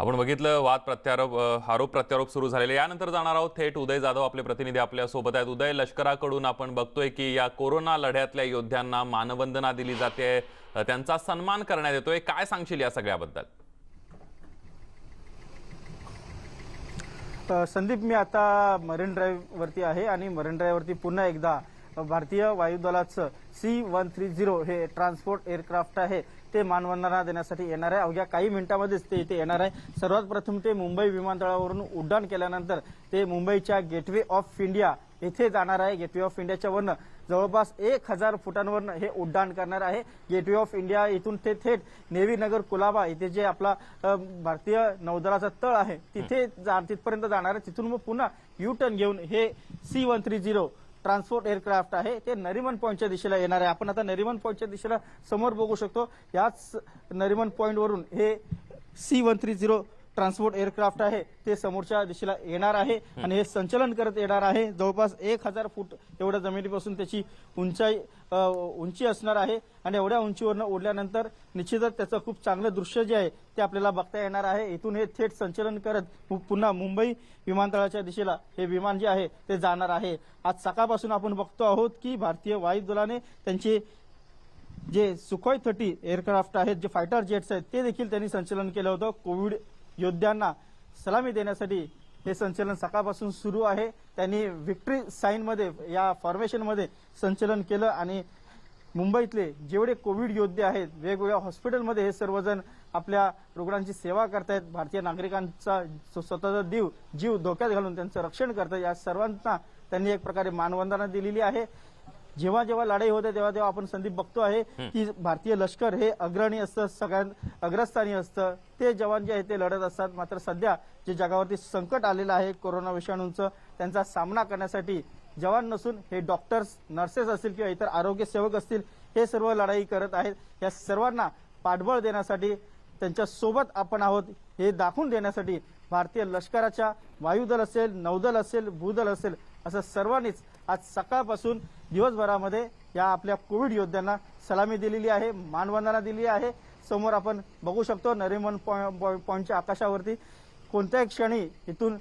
आपण बघितलं वाद प्रत्यारोप आरोप प्रत्यारोप सुरू झालेले. यानंतर जाणार आहोत थेट उदय जाधव आपले प्रतिनिधी आपल्यासोबत आहेत. उदय लष्कराकडून आपण बघतोय की या कोरोना लढ्यातल्या योद्ध्यांना मानवंदना दिली जाते. त्यांचा सन्मान करण्यात येतोय. काय सांगशील या सगळ्याबद्दल? संदीप मी आता मरीन ड्राईव्हवरती आहे आणि मरीन ड्राईव्हवरती पुन्हा एकदा भारतीय वायुदलाचं सी वन थ्री झिरो हे ट्रान्सपोर्ट एअरक्राफ्ट आहे. ते मानवंदना देण्यासाठी येणार आहे. अवघ्या काही मिनिटांमध्येच ते इथे येणार आहे. सर्वात प्रथम ते मुंबई विमानतळावरून उड्डाण केल्यानंतर ते मुंबईच्या गेटवे ऑफ इंडिया येथे जाणार आहे. गेटवे ऑफ इंडियाच्या वरनं जवळपास एक हजार फुटांवरनं हे उड्डाण करणार आहे. गेटवे ऑफ इंडिया इथून ते थेट नेव्ही नगर कुलाबा इथे जे आपला भारतीय नौदलाचा तळ आहे तिथे जा- तिथपर्यंत जाणार आहे. तिथून मग पुन्हा यू टर्न घेऊन हे C one three zero transport aircraft आहे. ते नरिमन पॉईंटच्या दिशेला येणार आहे. आपण आता नरिमन पॉईंटच्या दिशेला समोर बघू शकतो. याच नरिमन पॉईंटवरून हे C one three zero transport aircraft आहे ते समोरच्या दिशेला येणार आहे आणि हे संचलन करत येणार आहे. जवळपास एक हजार फूट एवढ्या जमिनीपासून त्याची उंचाई उंची असणार आहे आणि एवढ्या उंचीवरनं उडल्यानंतर निश्चितच त्याचं खूप चांगलं दृश्य जे आहे ते आपल्याला बघता येणार आहे. इथून हे थेट संचलन करत पु- पुन्हा मुंबई विमानतळाच्या दिशेला हे विमान जे आहे ते जाणार आहे. आज सकाळपासून आपण बघतो आहोत की भारतीय वायुदलाने त्यांचे जे सुखोय थर्टी एअरक्राफ्ट आहेत जे फायटर जेट्स आहेत ते देखील त्यांनी संचलन केलं होतं. कोविड योद्ध्यांना सलामी देण्यासाठी हे संचलन सकाळपासून सुरू आहे. त्यांनी विक्ट्री साईनमध्ये या फॉर्मेशनमध्ये संचलन केलं आणि मुंबईतले जेवढे कोविड योद्धे आहेत वेगवेगळ्या हॉस्पिटलमध्ये हे सर्वजण आपल्या रुग्णांची सेवा करतायत. भारतीय नागरिकांचा स्वतःचा जीव जीव धोक्यात घालून त्यांचं रक्षण करतात या सर्वांना त्यांनी एक प्रकारे मानवंदना दिलेली आहे. जेव्हा जेव्हा लढाई होते तेव्हा तेव्हा आपण संदीप बघतो आहे की भारतीय लष्कर हे अग्रणी असतं सगळ्यात अग्रस्थानी असतं. ते जवान जे आहेत ते लढत असतात. मात्र सध्या जे जगावरती संकट आलेलं आहे कोरोना विषाणूंचं त्यांचा सामना करण्यासाठी जवान नसून हे डॉक्टर्स नर्सेस असतील किंवा इतर आरोग्य सेवक असतील हे सर्व लढाई करत आहेत. या सर्वांना पाठबळ देण्यासाठी त्यांच्यासोबत आपण आहोत हे दाखवून देण्यासाठी भारतीय लष्कराच्या वायुदल असेल नौदल असेल भूदल असेल असं सर्वांनीच आज सकाळपासून दिवसभरामध्ये या आपल्या कोविड योद्ध्यांना सलामी दिलेली आहे मानवंदना दिली आहे. समोर आपण बघू शकतो नरिमन पॉईंटच्या आकाशावरती. कोणत्याही क्षणी इथून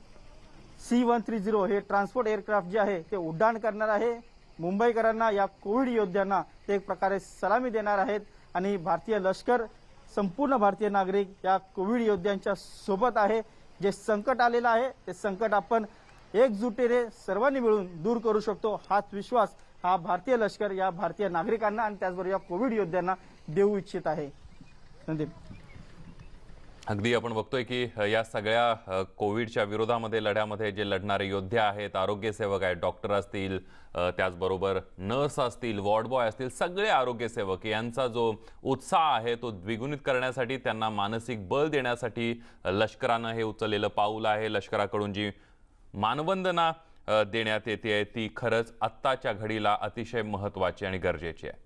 सी वन थ्री झिरो हे ट्रान्सपोर्ट एअरक्राफ्ट जे आहे ते उड्डाण करणार आहे. मुंबईकरांना या कोविड योद्ध्यांना ते एक प्रकारे सलामी देणार आहेत. आणि भारतीय लष्कर संपूर्ण भारतीय नागरिक या कोविड योद्ध्यांच्या सोबत आहे. जे संकट आलेलं आहे ते संकट आपण एकजुटीने सर्वांनी मिळून दूर करू शकतो हाच विश्वास हा भारतीय लष्कर या भारतीय नागरिकांना आणि त्याचबरोबर या कोविड योद्ध्यांना देऊ इच्छित आहे. संदीप. अगदी आपण बघतोय की या सगळ्या कोविडच्या विरोधामध्ये लढ्यामध्ये जे लढणारे योद्धे आहेत आरोग्यसेवक आहेत डॉक्टर असतील त्याचबरोबर नर्स असतील वॉर्ड बॉय असतील सगळे आरोग्यसेवक यांचा जो उत्साह आहे तो द्विगुणित करण्यासाठी त्यांना मानसिक बळ देण्यासाठी लष्करानं हे उचललेलं पाऊल आहे. लष्कराकडून जी मानवंदना देण्यात येते ती खरंच आत्ताच्या घडीला अतिशय महत्त्वाची आणि गरजेची आहे.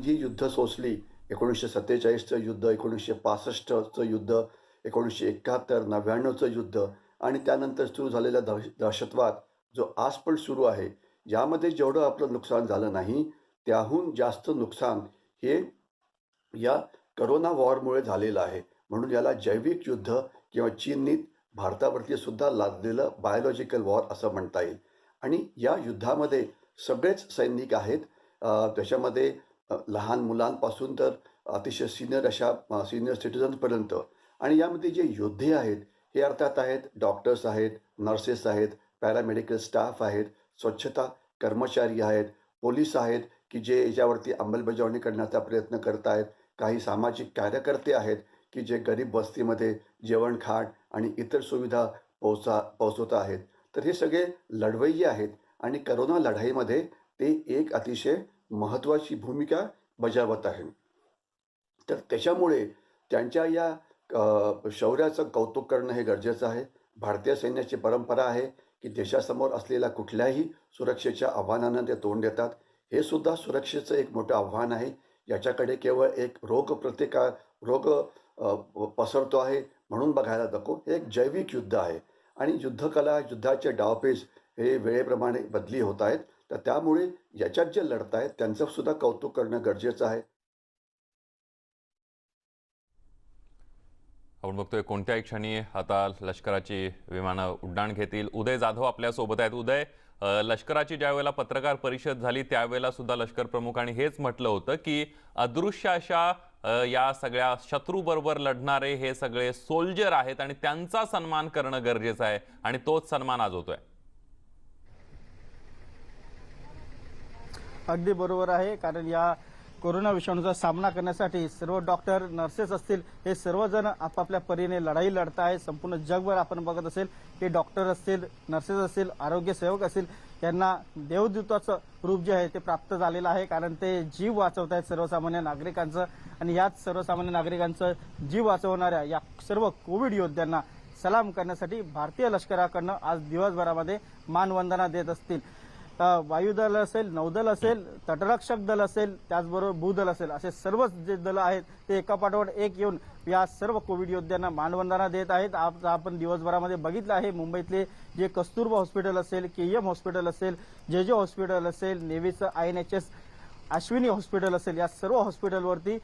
जी युद्ध सोसली एकोणीसशे सत्तेचाळीसचं युद्ध एकोणीसशे पासष्टचं युद्ध एकोणीसशे एकाहत्तर नव्याण्णवचं युद्ध आणि त्यानंतर सुरू झालेला दहश दहशतवाद जो आज पण सुरू आहे यामध्ये जेवढं आपलं नुकसान झालं नाही त्याहून जास्त नुकसान हे या करोना वॉरमुळे झालेलं आहे. म्हणून याला जैविक युद्ध किंवा चीननी भारतावरती सुद्धा लादलेलं बायोलॉजिकल वॉर असं म्हणता येईल. आणि या युद्धामध्ये सगळेच सैनिक आहेत. त्याच्यामध्ये लहान मुलांपासून तर अतिशय सिनियर अशा सिनियर सिटिझन्सपर्यंत आणि यामध्ये जे योद्धे आहेत हे अर्थात आहेत डॉक्टर्स आहेत नर्सेस आहेत पॅरामेडिकल स्टाफ आहेत स्वच्छता कर्मचारी आहेत पोलीस आहेत की जे याच्यावरती अंमलबजावणी करण्याचा प्रयत्न करत आहेत काही सामाजिक कार्यकर्ते आहेत की जे गरीब वस्तीमध्ये जेवण खाण आणि इतर सुविधा पोहोचा पोहोचवत आहेत. तर हे सगळे लढवय्ये आहेत आणि करोना लढाईमध्ये ते एक अतिशय महत्त्वाची भूमिका बजावत आहे तर त्याच्यामुळे त्यांच्या या शौर्याचं कौतुक करणं हे गरजेचं आहे. भारतीय सैन्याची परंपरा आहे की देशासमोर असलेल्या कुठल्याही सुरक्षेच्या आव्हानांना ते तोंड देतात. हे सुद्धा सुरक्षेचं एक मोठं आव्हान आहे. याच्याकडे केवळ एक रोग प्रतिकार रोग पसरतो आहे म्हणून बघायला नको. हे एक जैविक युद्ध आहे. आणि युद्धकला युद्धाचे डावपेच हे वेळेप्रमाणे बदली होत आहेत. तर त्यामुळे याच्यात जे लढत आहेत त्यांचं सुद्धा कौतुक करणं गरजेचं आहे. आपण बघतोय कोणत्याही क्षणी आता लष्कराची विमानं उड्डाण घेतील. उदय जाधव आपल्यासोबत आहेत. उदय लष्कराची ज्यावेळेला पत्रकार परिषद झाली त्यावेळेला सुद्धा लष्कर प्रमुखांनी हेच म्हटलं होतं की अदृश्य अशा या सगळ्या शत्रूबरोबर लढणारे हे सगळे सोल्जर आहेत आणि त्यांचा सन्मान करणं गरजेचं आहे आणि तोच सन्मान आज होतोय. अगदी बरोबर आहे कारण या कोरोना विषाणूचा सामना करण्यासाठी सर्व डॉक्टर नर्सेस असतील हे सर्वजण आपापल्या परीने लढाई लढत आहे संपूर्ण जगभर आपण बघत असेल की डॉक्टर असतील नर्सेस असतील आरोग्य सेवक असतील यांना देवदूताचं रूप जे आहे ते प्राप्त झालेलं आहे कारण ते जीव वाचवत आहेत सर्वसामान्य नागरिकांचं. आणि याच सर्वसामान्य नागरिकांचं जीव वाचवणाऱ्या या सर्व कोविड योद्ध्यांना सलाम करण्यासाठी भारतीय लष्कराकडनं आज दिवसभरामध्ये मानवंदना देत असतील. वायुदल असेल नौदल असेल तटरक्षक दल असेल त्याचबरोबर भूदल असेल असे सर्वच जे दल आहेत ते एका पाठोपाठ एक येऊन या सर्व कोविड योद्ध्यांना मानवंदना देत आहेत. आज आपण दिवसभरामध्ये बघितलं आहे मुंबईतले जे कस्तुरबा हॉस्पिटल असेल के एम हॉस्पिटल असेल जे जे हॉस्पिटल असेल नेव्हीचं I N H S Ashwini hospital असेल या सर्व हॉस्पिटलवरती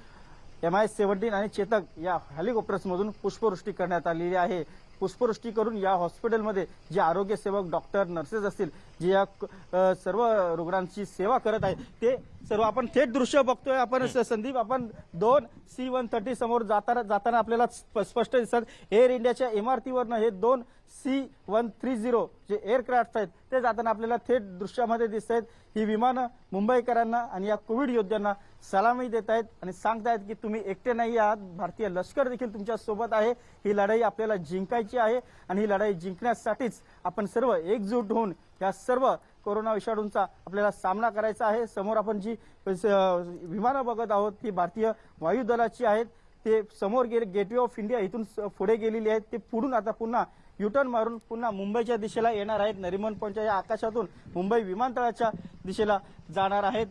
एम आय सेव्हन्टीन आणि चेतक या हेलिकॉप्टर्समधून पुष्पवृष्टी करण्यात आलेली आहे. पुष्पवृष्टी करून या हॉस्पिटलमध्ये जे आरोग्य सेवक डॉक्टर नर्सेस असतील जे या सर्व रुग्णांची सेवा करत आहेत ते सर्व आपण थेट दृश्य बघतोय. आपण स- संदीप आपण दोन सी वन थर्टी समोर जाताना जाताना आपल्याला स्प- स्पष्ट दिसतात. एअर इंडियाच्या इमारतीवरनं हे दोन सी वन थ्री झिरो जे एअरक्राफ्ट आहेत ते जाताना आपल्याला थेट दृश्यामध्ये दिसत आहेत ही विमानं मुंबईकरांना आणि या कोविड योद्ध्यांना सलामी देत आहेत आणि सांगतायत की तुम्ही एकटे नाही आहात. भारतीय लष्कर देखील तुमच्यासोबत आहे. ही लढाई आपल्याला जिंकायची आहे आणि ही लढाई जिंकण्यासाठीच आपण सर्व एकजूट होऊन या सर्व कोरोना विषाणूंचा आपल्याला सामना करायचा आहे. समोर आपण जी विमानं बघत आहोत ती भारतीय वायुदलाची आहेत. ते समोर गेले गेटवे ऑफ इंडिया इथून पुढे गेलेली आहेत. ते पुढून आता पुन्हा युटर्न मारून पुन्हा मुंबईच्या दिशेला येणार आहेत. नरिमन पॉईंटच्या या आकाशातून मुंबई विमानतळाच्या दिशेला जाणार आहेत.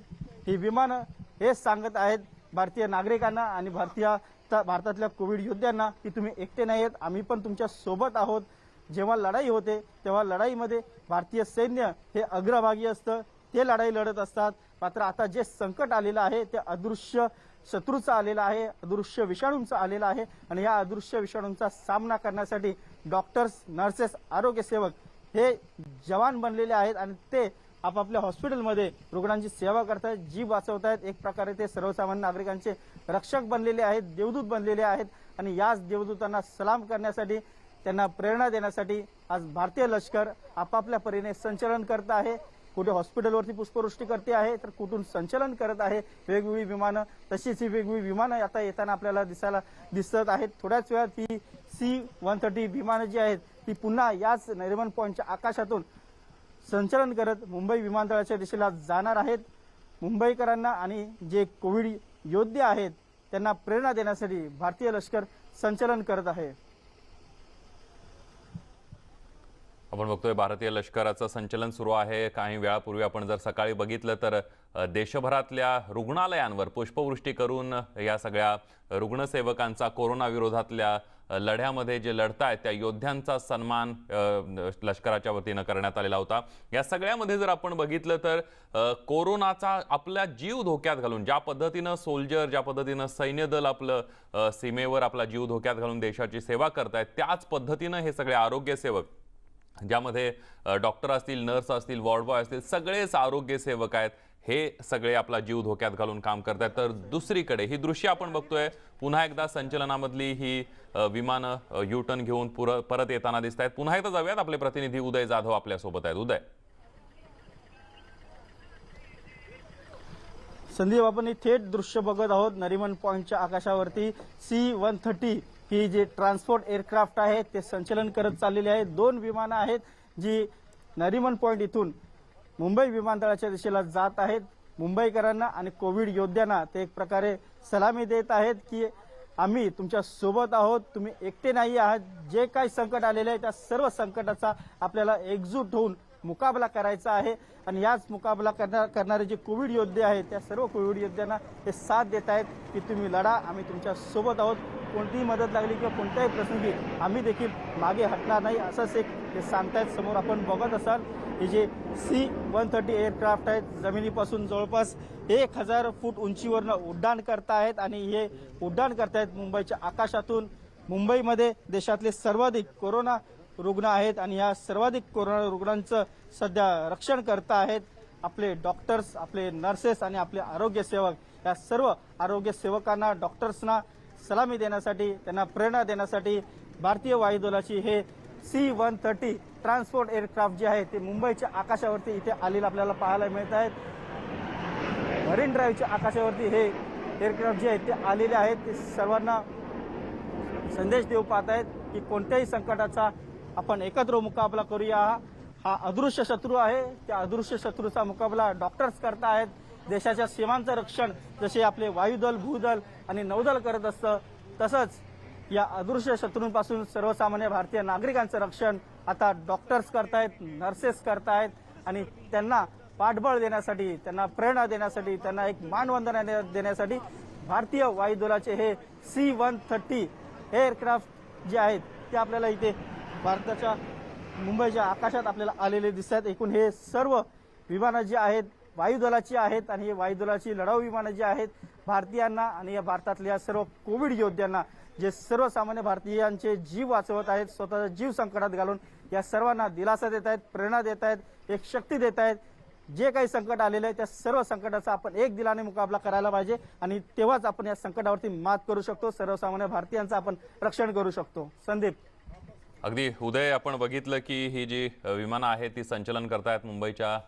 ही विमानं हेच सांगत आहेत भारतीय नागरिकांना आणि भारतीय भारतातल्या कोविड योद्ध्यांना की तुम्ही एकटे नाही आहेत. आम्ही पण तुमच्यासोबत आहोत. जेव्हा लढाई होते तेव्हा लढाईमध्ये भारतीय सैन्य हे अग्रभागी असतं. ते लढाई लढत असतात. मात्र आता जे संकट आलेलं आहे ते अदृश्य शत्रूचा आलेलं आहे अदृश्य विषाणूंचा आलेलं आहे आणि या अदृश्य विषाणूंचा सामना करण्यासाठी डॉक्टर्स नर्सेस आरोग्य सेवक हे जवान बनलेले आहेत आणि ते आपापल्या हॉस्पिटलमध्ये रुग्णांची सेवा करतायत जीव वाचवत आहेत एक प्रकारे ते सर्वसामान्य नागरिकांचे रक्षक बनलेले आहेत देवदूत बनलेले आहेत आणि याच देवदूतांना सलाम करण्यासाठी त्यांना प्रेरणा देण्यासाठी आज भारतीय लष्कर आपापल्या परीने संचलन करत आहे. कुठे हॉस्पिटलवरती पुष्पवृष्टी करते आहे तर कुठून संचलन करत आहे वेगवेगळी विमानं तशीच ही वेगवेगळी विमानं आता येताना आपल्याला दिसायला दिसत आहेत. थोड्याच वेळात ही सी वन थर्टी विमानं जी आहेत ती पुन्हा याच नरिमन पॉईंटच्या आकाशातून संचलन करत मुंबई विमानतळाच्या दिशेला जाणार आहेत. मुंबईकरांना आणि जे कोविड योद्धे आहेत त्यांना प्रेरणा देण्यासाठी भारतीय लष्कर संचलन करत आहे. आपण बघतोय भारतीय लष्कराचं संचलन सुरू आहे. काही वेळापूर्वी आपण जर सकाळी बघितलं तर देशभरातल्या रुग्णालयांवर पुष्पवृष्टी करून या सगळ्या रुग्णसेवकांचा कोरोना विरोधातल्या लढ्यामध्ये जे लढतायत त्या योद्ध्यांचा सन्मान लष्कराच्या वतीनं करण्यात आलेला होता. या सगळ्यामध्ये जर आपण बघितलं तर कोरोनाचा आपला जीव धोक्यात घालून ज्या पद्धतीनं सोल्जर ज्या पद्धतीनं सैन्यदल आपलं सीमेवर आपला जीव धोक्यात घालून देशाची सेवा करतायत त्याच पद्धतीनं हे सगळे आरोग्य सेवक ज्यामध्ये डॉक्टर असतील नर्स असतील वॉर्ड बॉय असतील सगळेच आरोग्य सेवक आहेत. हे सगळे आपला जीव धोक्यात घालून काम करतात तर दुसरीकडे ही दृश्य आपण बघतोय. पुन्हा एकदा संचलनामधली ही विमानं यू टर्न घेऊन पुर परत येताना दिसत आहेत पुन्हा एकदा जाऊयात. आपले प्रतिनिधी उदय जाधव आपल्यासोबत आहेत. उदय. संदीप आपण हे थेट दृश्य बघत आहोत. नरिमन पॉईंटच्या आकाशावरती सी वन थर्टी ही जी ट्रान्सपोर्ट एअरक्राफ्ट आहे ते संचलन करत चाललेले आहेत दोन विमानं आहेत जी नरिमन पॉईंट इथून मुंबई विमानतळाच्या दिशेला जात आहेत. मुंबईकरांना आणि कोविड योद्ध्यांना ते एक प्रकारे सलामी देत आहेत की आम्ही तुमच्यासोबत आहोत तुम्ही एकटे नाही आहात. जे काही संकट आलेले आहे त्या सर्व संकटाचा आपल्याला एकजूट होऊन मुकाबला करायचा आहे. आणि याच मुकाबला करणार करणारे जे कोविड योद्धे आहेत त्या सर्व कोविड योद्ध्यांना हे साथ देत आहेत की तुम्ही लढा. आम्ही तुमच्यासोबत आहोत. कोणतीही मदत लागली किंवा कोणत्याही प्रसंगी आम्ही देखील मागे हटणार नाही असंच एक ते सांगतायत. समोर आपण बघत असाल हे जे सी वन थर्टी एअरक्राफ्ट आहेत जमिनीपासून जवळपास एक हजार फूट उंचीवरनं उड्डाण करतायत आणि हे उड्डाण करतायत मुंबईच्या आकाशातून. मुंबईमध्ये देशातले सर्वाधिक कोरोना रुग्ण आहेत आणि या सर्वाधिक कोरोना रुग्णांचं सध्या रक्षण करत आहेत आपले डॉक्टर्स आपले नर्सेस आणि आपले आरोग्य सेवक. या सर्व आरोग्य सेवकांना डॉक्टर्सना सलामी देण्यासाठी त्यांना प्रेरणा देण्यासाठी भारतीय वायुदलाची हे C one thirty transport aircraft जे आहे ते मुंबईच्या आकाशावरती इथे आलेलं आपल्याला पाहायला मिळत आहेत. मरीन ड्राईव्हच्या आकाशावरती हे एअरक्राफ्ट जे आहेत ते आलेले आहेत. ते सर्वांना संदेश देऊ पाहत आहेत की कोणत्याही संकटाचा आपण एकत्र मुकाबला करूया. हा अदृश्य शत्रू आहे. त्या अदृश्य शत्रूचा मुकाबला डॉक्टर्स करत आहेत. देशाच्या सीमांचं रक्षण जसे आपले वायुदल भूदल आणि नौदल करत असतं तसंच या अदृश्य शत्रूंपासून सर्वसामान्य भारतीय नागरिकांचं रक्षण आता डॉक्टर्स करतायत नर्सेस करतायत आणि त्यांना पाठबळ देण्यासाठी त्यांना प्रेरणा देण्यासाठी त्यांना एक मानवंदना देण्यासाठी भारतीय वायुदलाचे हे सी वन थर्टी एअरक्राफ्ट जे आहेत ते आपल्याला इथे भारताच्या मुंबईच्या आकाशात आपल्याला आलेले दिसत आहेत एकूण हे सर्व विमानं जी आहेत वायुदलाची आहेत आणि हे वायुदलाची लढाऊ विमानं जी आहेत भारतीयांना आणि या भारतातल्या सर्व कोविड योद्ध्यांना जे सर्वसामान्य भारतीयांचे जीव वाचवत आहेत स्वतःचा जीव संकटात घालून या सर्वांना दिलासा देत आहेत प्रेरणा देत आहेत एक शक्ती देत आहेत. जे काही संकट आलेलं आहे त्या सर्व संकटाचा आपण एक दिलाने मुकाबला करायला पाहिजे आणि तेव्हाच आपण या संकटावरती मात करू शकतो. सर्वसामान्य भारतीयांचं आपण रक्षण करू शकतो. संदीप. अगदी उदय आपण बघितलं की ही जी विमानं आहेत ती संचलन करतायत मुंबईच्या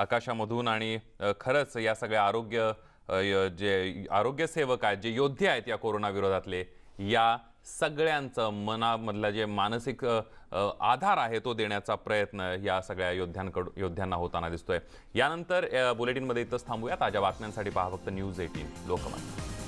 आकाशामधून आणि खरंच या सगळ्या आरोग्य जे आरोग्य सेवक आहेत जे योद्धे आहेत या कोरोना विरोधातले या सगळ्यांचं मनामधला जे मानसिक आधार आहे तो देण्याचा प्रयत्न या सगळ्या योद्ध्यांकडून योद्ध्यांना होताना दिसतोय. यानंतर बुलेटिनमध्ये इथंच थांबूया ताज्या बातम्यांसाठी पहा फक्त न्यूज एटीन लोकमत.